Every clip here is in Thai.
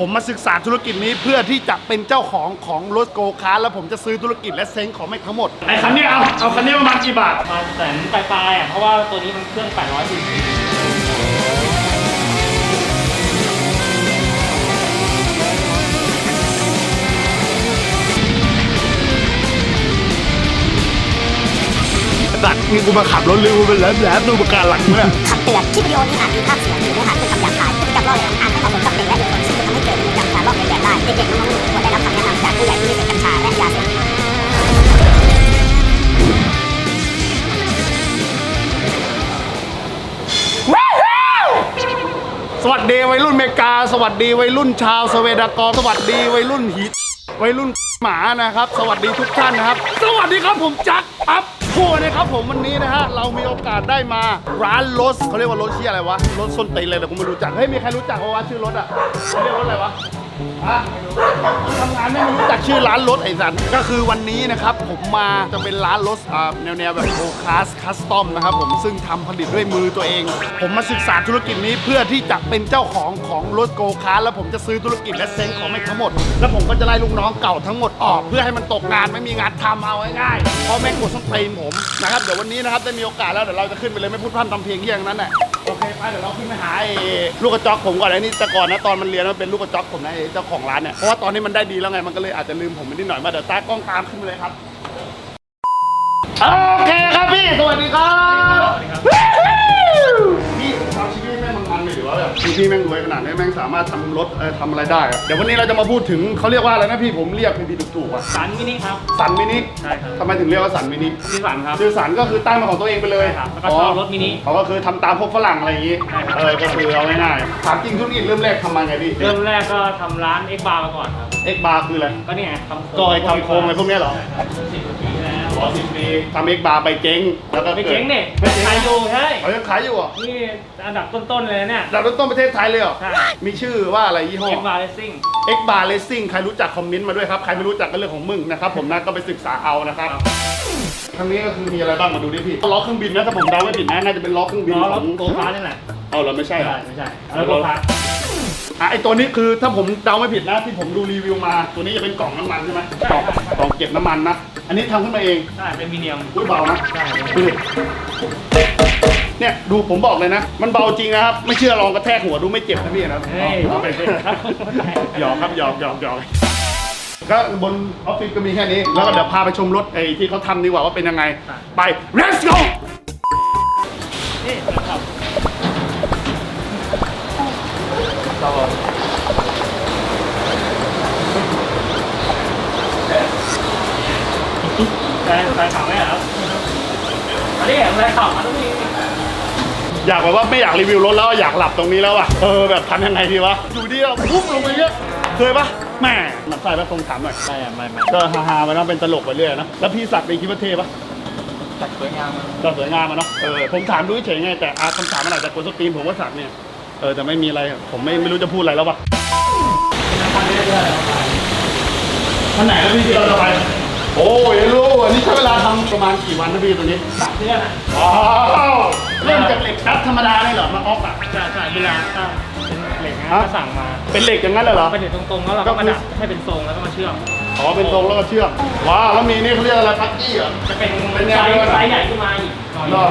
ผมมาศึกษาธุรกิจนี้เพื่อที่จะเป็นเจ้าของของรถโกคาร์ทแล้วผมจะซื้อธุรกิจและเซ้งของไม่ทั้งหมดไอ้คันนี้เอาเอาคันนี้ประมาณกี่บาทมาแสนปลายๆอะเพราะว่าตัวนี้มันเครื่อง800ซีซีสัตว์นี่กูมาขับรถเร็วไปแล้วแล้วดูประการหลังเนี่ยคำเตือนคลิปวิดีโอนี้อาจมีภาพเสียงหรือเนื้อหาเป็นคำหยาบคายพฤติกรรมล่อแหลมอาจไม่เหมาะสมกับ เด็กๆน้องๆควรได้รับคำแนะนำจากผู้ใหญ่ที่ไม่เสพกัญชาและยาเสพติดสวัสดีวัยรุ่นเมกา สวัสดีวัยรุ่นชาวสเวดากองสวัสดีวัยรุ่นฮีทวัยรุ่นหมานะครับ สวัสดีทุกท่านนะครับ สวัสดีครับผมจักรปั๊บโคนะครับผมวันนี้นะฮะเรามีโอกาสได้มาร้านรถเขาเรียกว่ารถที่อะไรวะรถส้นตีนเลยแต่ผมไม่รู้จักเฮ้ยมีใครรู้จักวะชื่อรถอะเขาเรียกรถอะไรวะ ทำงานไม่รู้จักชื่อร้านรถไอ้สันก็คือวันนี้นะครับ ผมมาจะเป็นร้านรถอ่าแนวแบบโอคาสคัสตอมนะครับผมซึ่งทำผลิตด้วยมือตัวเอง ผมมาศึกษาธุรกิจนี้เพื่อที่จะเป็นเจ้าของของรถโกคาร์แล้วผมจะซื้อธุรกิจและเซ้งของไม่ทั้งหมด แล้วผมก็จะไล่ลูกน้องเก่าทั้งหมดออก เพื่อให้มันตกงานไม่มีงานทำเอาง่ายๆเพราะแม่งกดส้นตีนผมนะครับเดี๋ยววันนี้นะครับได้มีโอกาสแล้วเดี๋ยวเราจะขึ้นไปเลยไม่พูดพร่ำทำเพลงที่ยงนั้นแหละ ไปเดี๋ยวเราขึ้นไปหาไอ้ลูกกระจอกผมก่อนเลยนี่แต่ก่อนนะตอนมันเรียนมันเป็นลูกกระจอกผมนะไอ้เจ้าของร้านเนี่ยเพราะว่าตอนนี้มันได้ดีแล้วไงมันก็เลยอาจจะลืมผมไปนิดหน่อยมาเดี๋ยวตากล้องตามขึ้นไปเลยครับโอเคครับพี่สวัสดีครับ ๆเลยหรือว่าแบบชีวิตแม่งรวยขนาดนี้แม่งสามารถทำรถเอ่อทำอะไรได้อะเดี๋ยววันนี้เราจะมาพูดถึงเขาเรียกว่าอะไรนะพี่ผมเรียกเป็นดีถูกๆอะสันมินิครับ สันมินิใช่ครับ ทำไมถึงเรียกว่าสันมินิชื่อสันครับ ชื่อสันก็คือตั้งมาของตัวเองไปเลยใช่ครับแล้วก็ชอบรถมินิเขาก็คือทำตามพวกฝรั่งอะไรอย่างงี้ใช่ครับ เออก็คือเอาง่ายๆถามจริงธุรกิจเริ่มแรกทำมาไงพี่เริ่มแรกก็ทำร้านเอ็กบาร์มาก่อนครับ เอ็กบาร์คืออะไร ก็เนี่ยทำโครงก็ไอ้ทำโครงอะไรพวกเนี้ยเหรอ ใช่ครับสิบกว่าปีแล้วรอสิบปีทำเอ็กบาร์ไปเจ๊งแล้วก็ไม่กิดเจ๊งเนี่ยไม่เจ๊งขายอยู่ใช่เขายังขายอยู่เหรอะนี่อันดับต้นๆเลยนะเนี่ย เราต้นประเทศไทยเลยเหรอ ใช่ มีชื่อว่าอะไรยี่ห้อ เอ็กบาร์เลสซิ่ง X Bar Racing ใครรู้จักคอมเมนต์มาด้วยครับ ใครไม่รู้จักก็เรื่องของมึงนะครับ ผมนะก็ไปศึกษาเอานะครับทางนี้ก็คือมีอะไรบ้างมาดูดิพี่ล้อเครื่องบินนะถ้าผมเดาไม่ผิดนะน่าจะเป็นล้อเครื่องบินล้อรขอถงโกคาร์ทนี่แหละเอาเหราไม่ใช่เหรอไม่ใช่แล้วโกคาร์ทอะไอตัวนี้คือถ้าผมเดาไม่ผิดนะที่ผมดูรีวิวมา ตัวนี้จะเป็นกล่องน้ำมันใช่ไหมกล่องกล่องเก็บน้ำมันนะ อันนี้ทำขึ้นมาเองใช่เป็นมีเนียมอุ้ยเบานะใช่ดูดิ เนี่ยดูผมบอกเลยนะ มันเบาจริงนะครับ ไม่เชื่อลองกระแทกหัวดูไม่เจ็บนะพี่นะเฮ้ยเอาไปสิหยอกครับหยอกหยอกหยอกก็บนออฟฟิศก็มีแค่นี้ แล้วก็เดี๋ยวพาไปชมรถไอ้ที่เขาทำดีกว่าว่าเป็นยังไง ไป let's go นี่ครับใช่ใส่ข่าวไหมครับอันนี้อะไรข่าวมาตรงนี้ อยากแบบว่าไม่อยากรีวิวรถแล้วอยากหลับตรงนี้แล้วอะเออแบบทำยังไงดีวะอยู่ดีเราพุ่งลงไปเนี้ยเคยปะแม่หนักใส่ปะตรงถามหน่อยไม่ไม่ไม่ก็ฮาๆไปนะเป็นตลกไปเรื่อยนะแล้วพี่สักดิ์เป็นคิดว่าเท่ปะจัดสวยงามก็สวยงามอะเนาะเออผมถามดูเฉยๆไงแต่อาคำถามมันอาจจะกวนสตรีมผมว่าสักดิ์เนี่ยเออแต่ไม่มีอะไรผมไม่ไม่รู้จะพูดอะไรแล้วปะวันไหนก็พี่ที่เราจะไปโอ้ยรู้อันนี้ใช้เวลาทำประมาณกี่วันนะพี่ตัวนี้สามเดือนอะว้าว เริ่มจากเหล็กแป๊บธรรมดาเลยเหรอ มาออกอะใช่ใช่เวลาก็เป็นเหล็กนะฮะก็สั่งมาเป็นเหล็กอย่างนั้นเลยเหรอ เป็นเหล็กตรงๆแล้วเราก็มาดัดให้เป็นทรงแล้วก็มาเชื่อมอ๋อเป็นทรงแล้วก็เชือกว้าวแล้วมีนี่เขาเรียกอะไรพักกี้เหรอจะเป็นเป็นแนไซวเดียวกันส์ไซส์ใหญ่ขึ้นมาอีกหน่อยเหรอ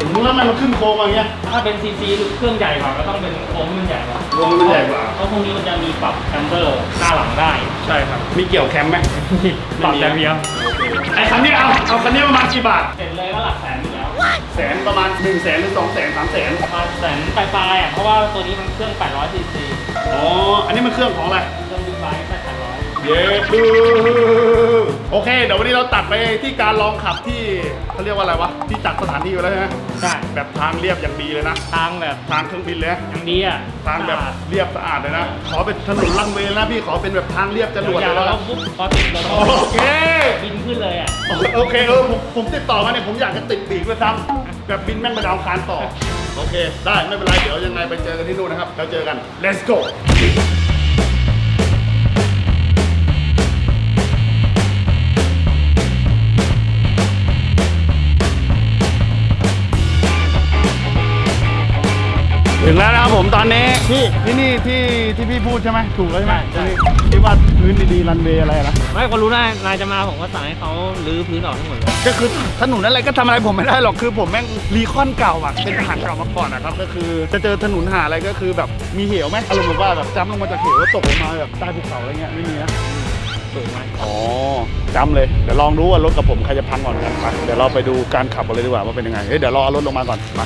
ถึงแล้วมันขึ้นโค้งมาอย่างเงี้ยถ้าเป็นซีซีเครื่องใหญ่กว่าก็ต้องเป็นโค้งมันใหญ่กว่าวงมันใหญ่กว่าเพราะพวกนี้มันจะมีปรับแคมเบอร์หน้าหลังได้ใช่ครับมีเกี่ยวแคมไหมปรับแต่เดียวไอ้คันนี้เอาเอาคันนี้ประมาณกี่บาทเสร็จเลยก็หลักแสนอยู่แล้ว แสนประมาณ1นึ่งแสนถึงสองแสนสามแสนประมาณแสนปลายๆอะเพราะว่าตัวนี้มันเครื่อง800ซีซีอ๋อ อันนี้มันเครื่องของอะไร เครื่องบิ๊กไบค์แค่800 เย้ดูโอเค เดี๋ยววันนี้เราตัดไปที่การลองขับที่เขาเรียกว่าอะไรวะ ที่จัดสถานที่ไว้แล้วใช่ไหมใช่แบบทางเรียบอย่างดีเลยนะ ทางแบบทางเครื่องบินเลยนะอย่างดีอะทางแบบเรียบสะอาดเลยนะ ขอเป็นถนนลันเวย์นะพี่ ขอเป็นแบบทางเรียบจรวดอเลย่างยเรานะปุ๊บพอติดเราโอเค บินขึ้นเลยอะ โอเคเออผมผมติดต่อมาเนี่ยผมอยากจะติดปีกด้วยซ้ำแบบบินแม่งไปดาวอังคารต่อ โอเค ได้ไม่เป็นไร เดี๋ยวยังไงไปเจอกันที่นู่นนะครับ แล้วเจอกัน let's go ผมตอนนี้พี่ที่นี่ที่ที่พี่พูดใช่ไหมถูกแล้วใช่ไหมใช่ ที่ว่าพื้นดีๆรันเวย์อะไรนะไม่ก็รู้ได้นายจะมาผมก็สั่งให้เขารื้อพื้นออกทั้งหมดเลยก็คือถนนอะไรก็ทำอะไรผมไม่ได้หรอกคือผมแม่งรีคอนเก่าอะเป็นทหารเก่ามาก่อนนะครับก็คือจะเจอถนนหาอะไรก็คือแบบมีเหวไหมอารมณ์แบบว่าแบบจ้ำลงมาจากเหวแล้วตกลงมาแบบใต้ภูเขาอะไรเงี้ยไม่มีนะสูงไหมอ๋อจำเลยเดี๋ยวลองดูว่ารถกับผมใครจะพังก่อนกันไปเดี๋ยวเราไปดูการขับกันเลยดีกว่าว่าเป็นยังไงเฮ้ยเดี๋ยวรอเอารถลงมาก่อนมา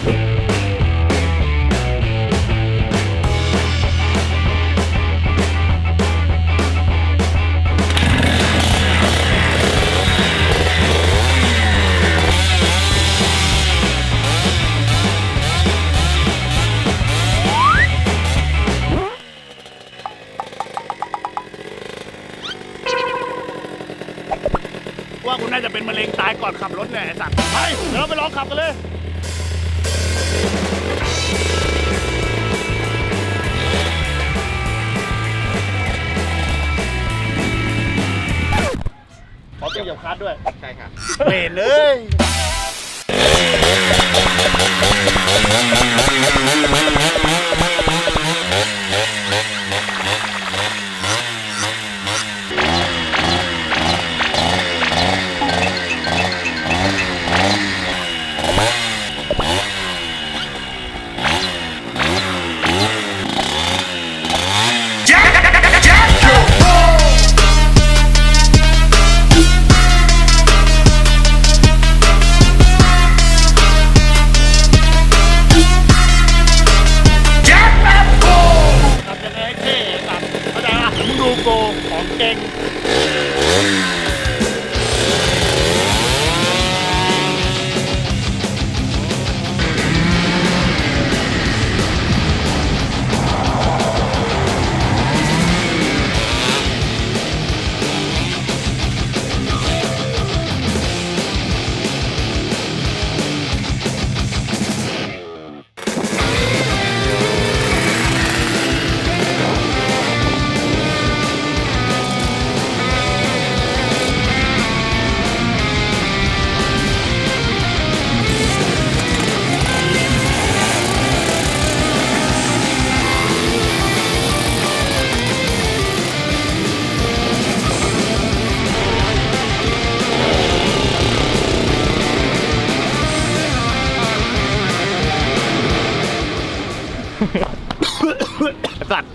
ว่าคุณน่าจะเป็นมะเร็งตายก่อนขับรถเนี่ยไอ้สัตว์ไปเดี๋ยวเราไปลองขับกันเลย ขอเกี่ยวกับคัสด้วย ใช่ครับเบรนเลย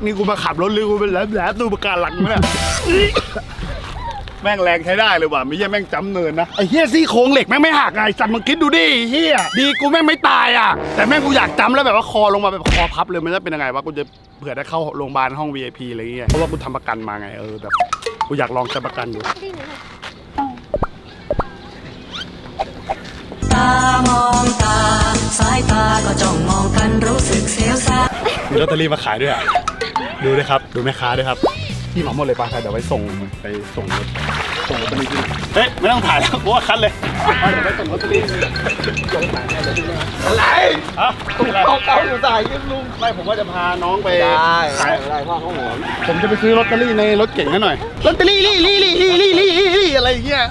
นี่กูมาขับรถหรือกูเป็นแหลมแหลมตูประการหลังเนี่ยแม่งแรงใช้ได้เลยว่ะไม่ใช่แม่งจำเนินนะไอ้เฮียซี่โครงเหล็กแม่งไม่หักไงสัตว์มึงคิดดูดิไอ้เฮียดีกูแม่งไม่ตายอะแต่แม่งกูอยากจำแล้วแบบว่าคอลงมาแบบคอพับเลยมันจะเป็นยังไงวะกูจะเผื่อได้เข้าโรงพยาบาลห้อง VIP อะไรเงี้ยเพราะว่ากูทำประกันมาไงเออแบบกูอยากลองใช้ประกันอยู่ตามองตาสายตาก็จ้องมองกันรู้สึกเสียวซ่ามีลอตเตอรี่มาขายด้วยอะ ดูด้วยครับ ดูแม่ค้าด้วยครับพี่เหมาหมดเลยป่ะเดี๋ยวไว้ส่งไปส่งรถส่งลอตเตอรี่ที่ไหนเฮ้ยไม่ต้องถ่ายแล้วเพราะว่าคัดเลยเอาเดี๋ยวไปส่งลอตเตอรี่อะไรอะเอาเก่าอยู่จ่ายยืมลุงไม่ผมว่าจะพาน้องไปได้ได้พ่อเขาหัวผมจะไปซื้อลอตเตอรี่ในรถเก่งให้หน่อยลอตเตอรี่ลี่ลี่ลี่ลี่ลี่ลี่ลี่อะไรอย่างเงี้ย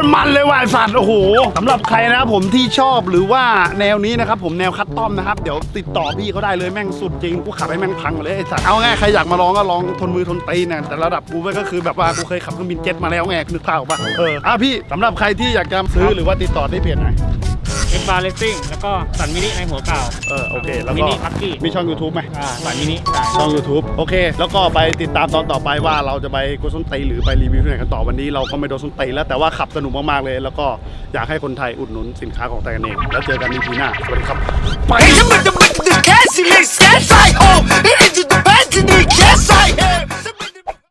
ตรมันเลยว่ะไอ้สัตว์โอ้โหสำหรับใครนะครับผมที่ชอบหรือว่าแนวนี้นะครับผมแนวคัสตอมนะครับ เดี๋ยวติดต่อพี่เขาได้เลยแม่งสุดจริงกูขับให้แม่งพังหมดเลยไอ้สัตว์เอาง่ายใครอยากมาลองก็ลองทนมือทนตีนนะแต่ระดับกูก็คือแบบว่ากูเคยขับเครื่องบินเจ็ตมาแล้วไงนึกภาพออกปะเอออะพี่สำหรับใครที่อยากจะซื้อหรือว่าติดต่อได้เพจไหน เอ็นบาร์เลสซิ่งแล้วก็สันมินิในหัวเก่าเออโอเคแล้วก็มินิพักกี้มีช่องยูทูบไหมอ่าสันมินิใช่ ช่องยูทูบโอเค แล้วก็ไปติดตามตอนต่อไปว่าเราจะไปกุส้นตีหรือไปรีวิวที่ไหนกันต่อวันนี้เราก็ไม่โดนส้นตีแล้วแต่ว่าขับสนุกมากๆเลย แล้วก็อยากให้คนไทยอุดหนุนสินค้าของไทยกันเองแล้วเจอกันในทีหน้าสวัสดีครับ Hey,